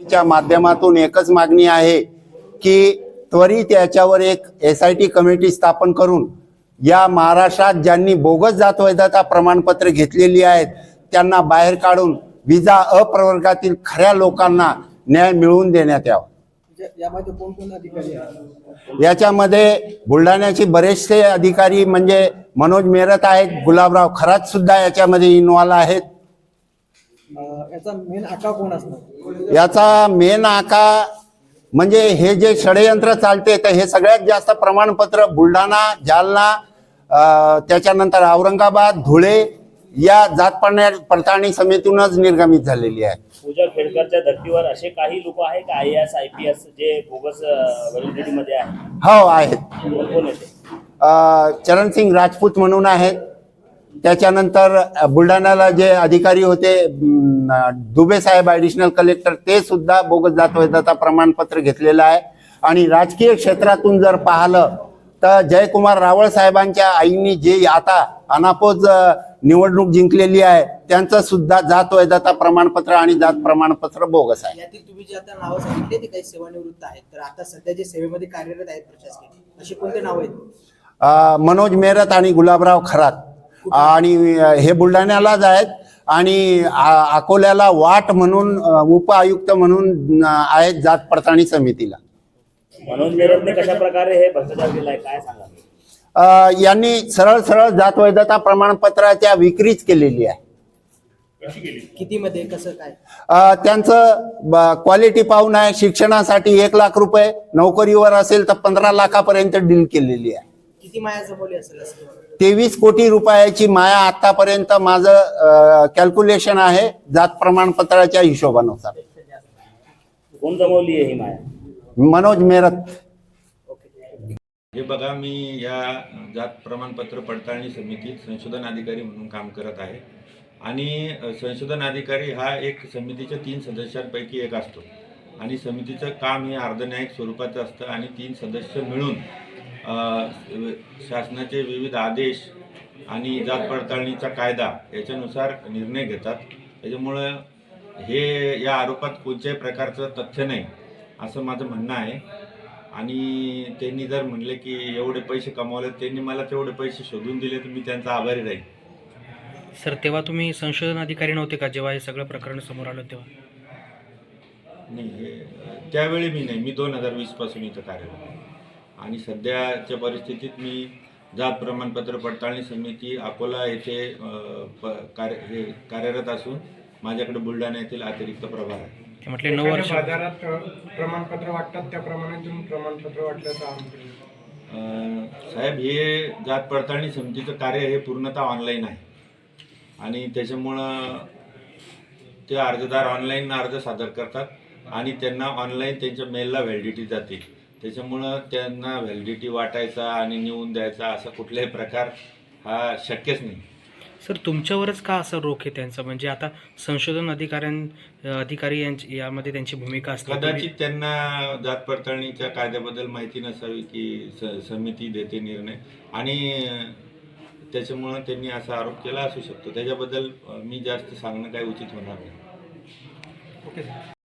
च्या माध्यमातून एकच मागणी आहे की त्वरित याच्यावर एक एस आय टी कमिटी स्थापन करून या महाराष्ट्रात ज्यांनी बोगस जात वैधता प्रमाणपत्र घेतलेली आहेत त्यांना बाहेर काढून विजा अप्रवर्गातील खऱ्या लोकांना न्याय मिळवून देण्यात यावा. म्हणजे यामध्ये कोण कोण अधिकारी आहेत? याच्यामध्ये बुलढाण्याचे बरेचसे अधिकारी म्हणजे मनोज मेरत आहेत गुलाबराव खरात सुद्धा याच्यामध्ये इन्व्हॉल्व आहेत. याचा मेन आका कोण असणार? याचा मेन आका म्हणजे हे जे षडयंत्र चालते तर हे सगळ्यात जास्त प्रमाणपत्र बुलढाणा जालना त्याच्यानंतर औरंगाबाद धुळे या जात पाण्या पडताळणी समितीतूनच निर्गमित झालेली आहे. पूजा खेडकरच्या धर्तीवर असे काही लोक आहे का? I S I P S जे बोगसमध्ये आहे हो आहेत. चरणसिंग राजपूत म्हणून आहेत. त्याच्यानंतर बुलढाण्याला जे अधिकारी होते दुबे साहेब ॲडिशनल कलेक्टर ते सुद्धा बोगस जात वैधता प्रमाणपत्र घेतलेलं आहे. आणि राजकीय क्षेत्रातून जर पाहिलं तर जयकुमार रावळ साहेबांच्या आईनी जे आता अनापोज निवडणूक जिंकलेली आहे त्यांचं सुद्धा जात वैधता प्रमाणपत्र आणि जात प्रमाणपत्र बोगस आहे. यातील तुम्ही जे आता नावं सांगितले ते काही सेवानिवृत्त आहेत. तर आता सध्या जे सेवेमध्ये कार्यरत आहेत प्रशासकीय अशी कोणते नाव आहेत? मनोज मेरत आणि गुलाबराव खरात. आणि हे बुलढाण्यालाच आहेत. आणि अकोल्याला वाट म्हणून उपआयुक्त म्हणून आहेत जात पडताळणी समितीला. मनोज कशा प्रकारे हे भ्रष्टाचार केलाय काय सांगा यांनी सरळ सरळ जात वैधता प्रमाणपत्राच्या विक्रीच केलेली आहे. किती मध्ये कसं काय? त्यांचं क्वालिटी पाहून आहे. शिक्षणासाठी एक लाख रुपये. नोकरीवर असेल तर पंधरा लाखापर्यंत डील केलेली आहे. किती माया जमवली असेल असं? तेवीस कोटी रुपयाची माया आतापर्यंत माझं कॅल्क्युलेशन आहे जात प्रमाणपत्राच्या हिशोबानुसार. कोण जमवली आहे ही माया? मनोज मेरत हे बघा मी या जात प्रमाणपत्र पडताळणी समितीत संशोधन अधिकारी म्हणून काम करत आहे. आणि संशोधन अधिकारी हा एक समितीच्या तीन सदस्यांपैकी एक असतो. आणि समितीचं काम हे अर्धन्यायिक स्वरूपाचं असतं आणि तीन सदस्य मिळून शासनाचे विविध आदेश आणि जात पडताळणीचा कायदा याच्यानुसार निर्णय घेतात. त्याच्यामुळं हे या आरोपात कोणत्याही प्रकारचं तथ्य नाही असं माझं म्हणणं आहे. आणि त्यांनी जर म्हणले की एवढे पैसे कमावले त्यांनी मला तेवढे पैसे शोधून दिले तर मी त्यांचा आभारी राहील. सर तेव्हा तुम्ही संशोधन अधिकारी नव्हते का जेव्हा हे सगळं प्रकरण समोर आलं तेव्हा? नाही हे त्यावेळी मी नाही. मी दोन हजार वीसपासून इथं कार्यरत आहे. आणि सध्याच्या परिस्थितीत मी जात प्रमाणपत्र पडताळणी समिती अकोला येथे प- कार्य हे कार्यरत असून माझ्याकडे बुलढाणा येथील अतिरिक्त प्रभार आहे. म्हटले नऊ वर्ष बाजारात प्रमाणपत्र वाटतात त्याप्रमाणे तुम्ही प्रमाणपत्र वाटल्याचं अ, साहेब हे जात पडताळणी समितीचं कार्य हे पूर्णतः ऑनलाईन आहे. आणि त्याच्यामुळं ते अर्जदार ऑनलाईन अर्ज सादर करतात आणि त्यांना ऑनलाईन त्यांच्या मेलला व्हॅलिडिटी जाते. त्याच्यामुळं त्यांना व्हॅलिडिटी वाटायचा आणि नेऊन द्यायचा असा कुठलाही प्रकार हा शक्यच नाही. सर तुमच्यावरच का असं रोख आहे त्यांचं? म्हणजे आता संशोधन अधिकाऱ्यां अधिकारी यांची यामध्ये त्यांची भूमिका असते. कदाचित त्यांना जात पडताळणीच्या कायद्याबद्दल माहिती नसावी की स समिती देते निर्णय. आणि त्याच्यामुळं त्यांनी असा आरोप केला असू शकतो. त्याच्याबद्दल मी जास्त सांगणं काही उचित होणार नाही. Okay sir.